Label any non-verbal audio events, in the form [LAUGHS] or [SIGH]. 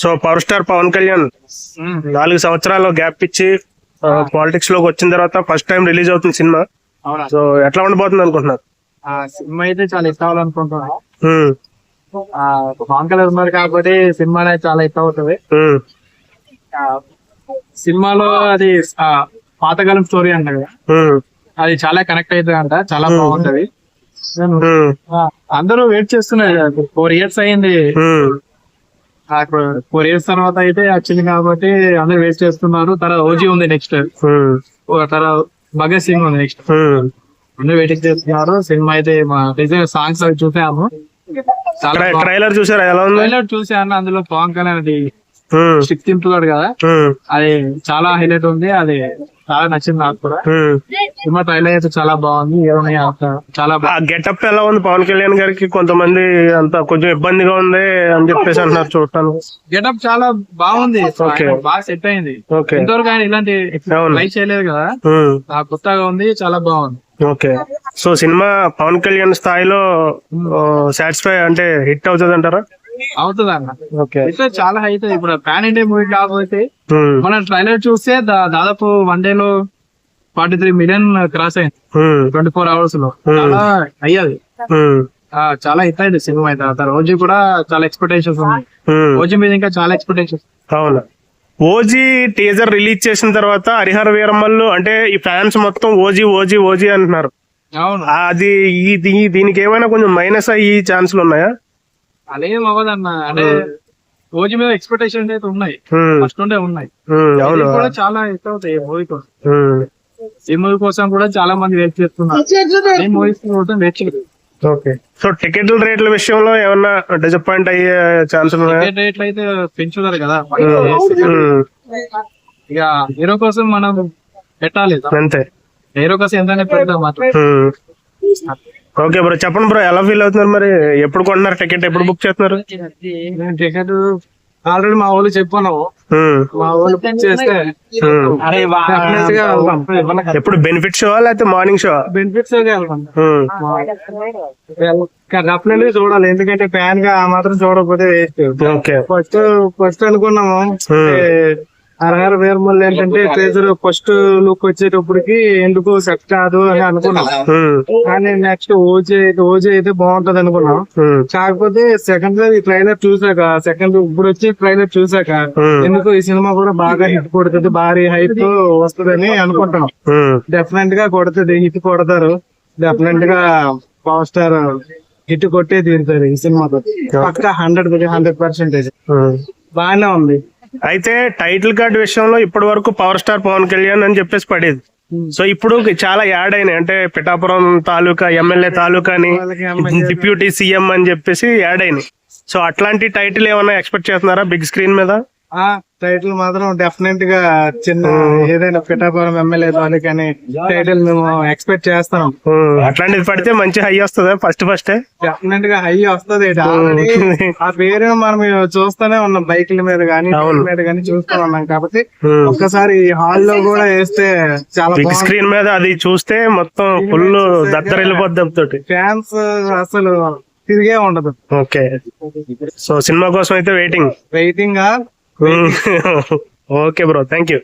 So power star Pawan Kalyan నాలుగు సంవత్సరాలు gap ఇచ్చి పాలిటిక్స్లోకి వచ్చిన తర్వాత ఫస్ట్ టైం రిలీజ్ అవుతుంది సినిమా. సో ఎట్లా ఉండబోతుంది అనుకుంటున్నారు? ఆ సినిమా అయితే చాలా ఇష్టం అవ్వాలనుకుంటున్నాను ఆ పవన్ కళ్యాణ్ ఉన్నారు కాబట్టి సినిమా అనేది చాలా ఇష్టం అవుతుంది సినిమాలో అది పాతకాలం స్టోరీ అంట కదా. అది చాలా కనెక్ట్ అవుతుంది అంట చాలా బాగుంటది. అందరూ వెయిట్ చేస్తున్నారు. ఫోర్ ఇయర్స్ అయింది. ఫోర్ ఇయర్స్ తర్వాత అయితే వచ్చింది కాబట్టి అందరూ వెయిట్ చేస్తున్నారు. తర్వాత ఓజీ ఉంది నెక్స్ట్ ఉమ్, తర్వాత భగత్ సింగ్ ఉంది నెక్స్ట్. అందరూ వెయిటింగ్ చేస్తున్నారు. సినిమా అయితే మా డిజైన్ సాంగ్స్ అవి చూసాము. ట్రైలర్ చూసారా? ఎలా ఉంది? ట్రైలర్ చూసాను. అందులో పవన్ కళ్యాణ్ స్టిక్ తింటున్నాడు కదా? అది చాలా హైలైట్ ఉంది. అది చాలా నచ్చింది నాకు కూడా. సినిమా ట్రైలర్ అయితే చాలా బాగుంది. చాలా గెటప్ ఎలా ఉంది? పవన్ కళ్యాణ్ గారికి కొంతమంది అంత కొంచెం ఇబ్బందిగా ఉంది అని చెప్పేసి అంటున్నారు చూడటానికి. గెటప్ చాలా బాగుంది. బాగా సెట్ అయింది. ఇంతవరకు ఆయన ఇలాంటి. ట్రై చేయలేదు కదా? కొత్తగా ఉంది. చాలా బాగుంది. Okay. So cinema Pawan Kalyan స్థాయిలో సాటిస్ఫై అంటే హిట్ అవుతుంది అంటారా అవుతుంది అన్న అయితే చాలా అవుతుంది ఇప్పుడు పాన్ ఇండియా మూవీ కాకపోతే మనం ట్రైలర్ చూస్తే దాదాపు వన్ డే లో ఫార్టీ త్రీ మిలియన్ క్రాస్ అయింది. ట్వంటీ ఫోర్ అవర్స్లో. చాలా అయ్యాది. చాలా హిట్ అయింది సినిమా అయితే. తర్వాత రోజు కూడా చాలా ఎక్స్పెక్టేషన్స్ ఉన్నాయి. రోజు మీద ఇంకా చాలా ఎక్స్పెక్టేషన్స్ అవును. ఓజీ టీజర్ రిలీజ్ చేసిన తర్వాత హరిహర వీరమ్మల్లు అంటే ఈ ఫ్యాన్స్ మొత్తం ఓజీ ఓజీ ఓజీ అంటున్నారు. అవును. అది ఈ దీనికి ఏమైనా కొంచెం మైనస్ అయ్యి ఛాన్సులు ఉన్నాయా? అదేం అవ్వదన్న అంటే రోజు మీద ఎక్స్పెక్టేషన్స్ అయితే ఉన్నాయి. ఫస్ట్ ఉండే ఉన్నాయి. కూడా చాలా హిట్ అవుతాయి ఈ మూవీ కోసం. ఈ మూవీ కోసం కూడా చాలా మంది వెయిట్ చేస్తున్నారు. ఈ మూవీస్ కోసం వెయిట్ చేస్తారు ఓకే. సో టికెట్ల రేట్ల విషయంలో ఏమన్నా డిసప్పాయింట్ అయ్యే ఛాన్సులు ఉన్నాయా టికెట్ రేట్లు అయితే పెంచుతారు కదా. ఇక హీరో కోసం మనం పెట్టాలి అంతే. హీరో కోసం ఎంతైనా పెడతాం మాత్రం. ఓకే బ్రో చెప్పండి బ్రో ఎలా ఫీల్ అవుతున్నారు మరి? ఎప్పుడు కొంటున్నారు టికెట్ ఎప్పుడు బుక్ చేస్తున్నారు? నేను టికెట్ ఆల్రెడీ మా వాళ్ళు చెప్పాను మా వాళ్ళు బుక్ చేస్తే. ఎప్పుడు బెనిఫిట్ షో లేకపోతే మార్నింగ్ షో బెనిఫిట్స్ వెళ్తాం. డెఫినెట్లీ చూడాలి. ఎందుకంటే ఫ్యాన్గా ఆ మాత్రం చూడకపోతే వేస్ట్ ఓకే. ఫస్ట్ ఫస్ట్ అనుకున్నాము. అరగారు వేరు మళ్ళీ ఏంటంటే ట్రేజర్ ఫస్ట్ లుక్ వచ్చేటప్పటికి ఎందుకు సెట్ కాదు అని అనుకున్నాం. కానీ నెక్స్ట్ ఓజీ అయితే ఓజీ అయితే బాగుంటది అనుకున్నాం. కాకపోతే సెకండ్ ఈ ట్రైలర్ చూసాక సెకండ్ ఇప్పుడు వచ్చి ట్రైలర్ చూసాక ఎందుకు ఈ సినిమా కూడా బాగా హిట్ కొడుతుంది భారీ హైప్ వస్తుందని అనుకుంటున్నాం ఉమ్. డెఫినెట్గా కొడుతుంది హిట్ కొడతారు. డెఫినెట్గా పవర్ స్టార్ హిట్ కొట్టే తీరుతారు ఈ సినిమాతో. పక్క హండ్రెడ్ హండ్రెడ్ పర్సెంటేజ్. బాగానే ఉంది. అయితే టైటిల్ కార్డ్ విషయంలో ఇప్పటి వరకు పవర్ స్టార్ పవన్ కళ్యాణ్ అని చెప్పేసి పడేది. సో ఇప్పుడు చాలా యాడ్ అయినాయి. అంటే పిఠాపురం తాలూకా ఎమ్మెల్యే తాలూకా. అని డిప్యూటీ సీఎం అని చెప్పేసి యాడ్ అయినాయి. సో అట్లాంటి టైటిల్ ఏమైనా ఎక్స్పెక్ట్ చేస్తున్నారా బిగ్ స్క్రీన్ మీద? టైటిల్ మాత్రం డెఫినెట్గా చిన్న ఏదైనా పిఠాపురం ఎమ్మెల్యే కానీ టైటిల్ మేము ఎక్స్పెక్ట్ చేస్తాం అట్లాంటిది పడితే మంచి హై వస్తుందా? ఫస్ట్ ఫస్ట్ డెఫినెట్గా హై వస్తుంది. ఆ. [LAUGHS] పేరు మనం చూస్తూనే ఉన్నాం. బైక్ల మీద కానీ. మీద కానీ చూస్తూ ఉన్నాం కాబట్టి ఒక్కసారి హాల్లో కూడా వేస్తే చాలా బిగ్ స్క్రీన్ మీద అది చూస్తే మొత్తం ఫుల్ దత్తర వెళ్ళిపోద్ది తోటి. ఫ్యాన్స్ అసలు తిరిగే ఉండదు. ఓకే. సో సినిమా కోసం అయితే waiting waiting okay bro thank you